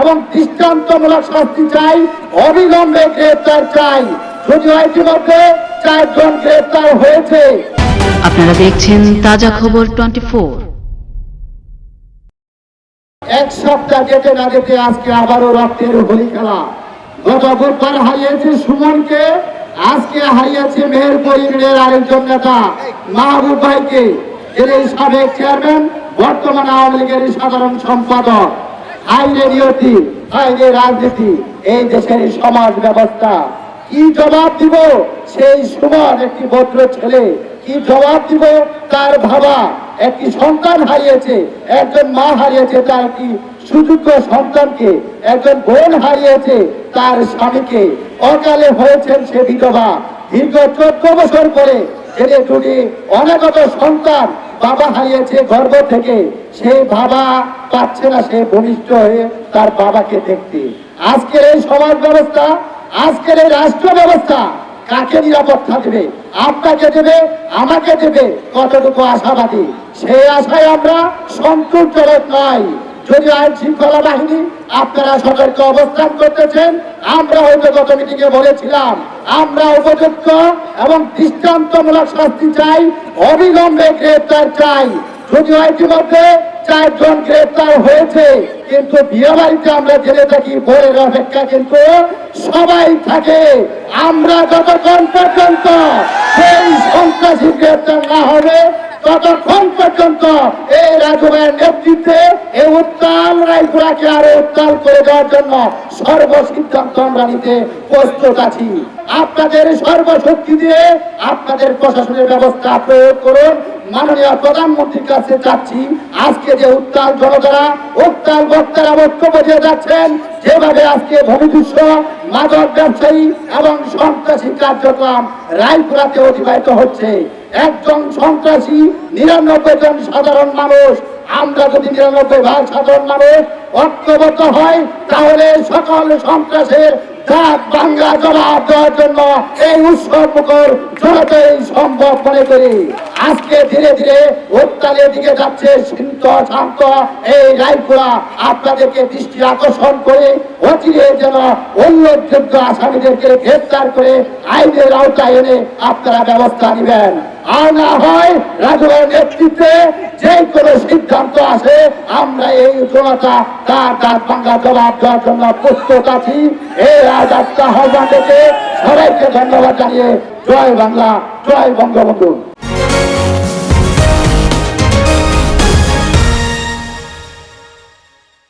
এবং দৃষ্টান্তমূলক শাস্তি চাই অবিলম্বে গ্রেপ্তার চাই। যদিও ইতিমধ্যে চারজন গ্রেপ্তার হয়েছে। আপনারা দেখছেন তাজা খবর টোয়েন্টি ফোর। এক সপ্তাহ যেতে না যেতে আজকে আবারও রক্তের হোলি খেলা। গত বুধবার হারিয়েছে সুমনকে আজকে হারিয়েছে মেহের পরিবারের আরেকজন নেতা মাহবুব ভাইকে। যিনি সাবেক চেয়ারম্যান বর্তমান আওয়ামী লীগের সাধারণ সম্পাদক। আইনে নিয়তি আইনে রাজনীতি, এই দেশের সমাজ ব্যবস্থা। কি জবাব দিব সেই সুমন, একটি ভদ্র ছেলে? কি জবাব দিব তার বাবা? একটি সন্তান হারিয়েছে, একজন মা হারিয়েছে, তার একটি সুযোগ্য সন্তানকে, একজন বোন হারিয়েছে তার স্বামীকে। অকালে হয়েছেন সে বিধবা। দীর্ঘ চোদ্দ বছর পরে ছেলে টুটি অনাগত সন্তান বাবা হারিয়েছে গর্ব থেকে সেই বাবা পাচ্ছে না, সে বলিষ্ঠ হয়ে তার বাবাকে দেখতে। আজকের এই সমাজ ব্যবস্থা, আজকের এই রাষ্ট্র ব্যবস্থা কাকে নিরাপত্তা দেবে? আপনাকে দেবে, আমাকে দেবে? কতটুকু আশাবাদী? সেই আশায় আমরা সন্তুষ্টজনক নয় যদি আইন শৃঙ্খলা বাহিনী আপনারা সতর্ক অবস্থান করতেছেন, আমরা হয়তো গত মিটিংয়ে বলেছিলাম, আমরা উপযুক্ত এবং দৃষ্টান্তমূলক শাস্তি চাই, অবিলম্বে গ্রেপ্তার চাই। যদিও ইতিমধ্যে চারজন গ্রেপ্তার হয়েছে, কিন্তু বিয়ে বাড়িতে আমরা জেলে থাকি, ভোরের অপেক্ষা কিন্তু সবাই থাকে। আমরা যতক্ষণ পর্যন্ত সেই সন্ত্রাসী গ্রেপ্তার না হবে, ততক্ষণ পর্যন্ত এই রাজু নেতৃত্বে এই উত্তাল রায়পুরাকে আরও উত্তাল করে দেওয়ার জন্য সর্বসিদ্ধান্ত আমরা নিতে প্রস্তুত আছি। আপনাদের সর্বশক্তি দিয়ে আপনাদের প্রশাসনের ব্যবস্থা প্রয়োগ করুন। মাননীয় প্রধানমন্ত্রীর কাছে চাচ্ছি আজকে যে উত্তাল জনতারা, উত্তাল বক্তারা বক্তব্য দিয়ে যাচ্ছেন, যেভাবে আজকে ভূমিদৃশ্য মাদক ব্যবসায়ী এবং সন্ত্রাসী কার্যক্রম রায়পুরাতে অতিবাহিত হচ্ছে। একজন সন্ত্রাসী, নিরানব্বই জন সাধারণ মানুষ, আমরা যদি নিরানব্বই ভাগ সাধারণ মানুষ ঐক্যবদ্ধ হয়, তাহলে সকল সন্ত্রাসের বাংলা জবাব দেওয়ার জন্য এই উৎসব মুখর জনতাই সম্ভব মনে করি। আজকে ধীরে ধীরে উত্তালের দিকে যাচ্ছে শান্ত শান্ত এই রায়পুরা। আপনাদেরকে দৃষ্টি আকর্ষণ করে অচিরে যেন উল্লেখযোগ্য আসামিদেরকে গ্রেফতার করে আইনের আওতায় এনে আপনারা ব্যবস্থা নেবেন। আর না হয় রাজুর নেতৃত্বে যে কোনো সিদ্ধান্ত আসে, আমরা এই জনতা তার দাঁত ভাঙ্গা জবাব দেওয়ার জন্য প্রস্তুত আছি। এই রাজাত্তা আহ্বান থেকে সবাইকে ধন্যবাদ জানিয়ে জয় বাংলা জয় বঙ্গবন্ধু।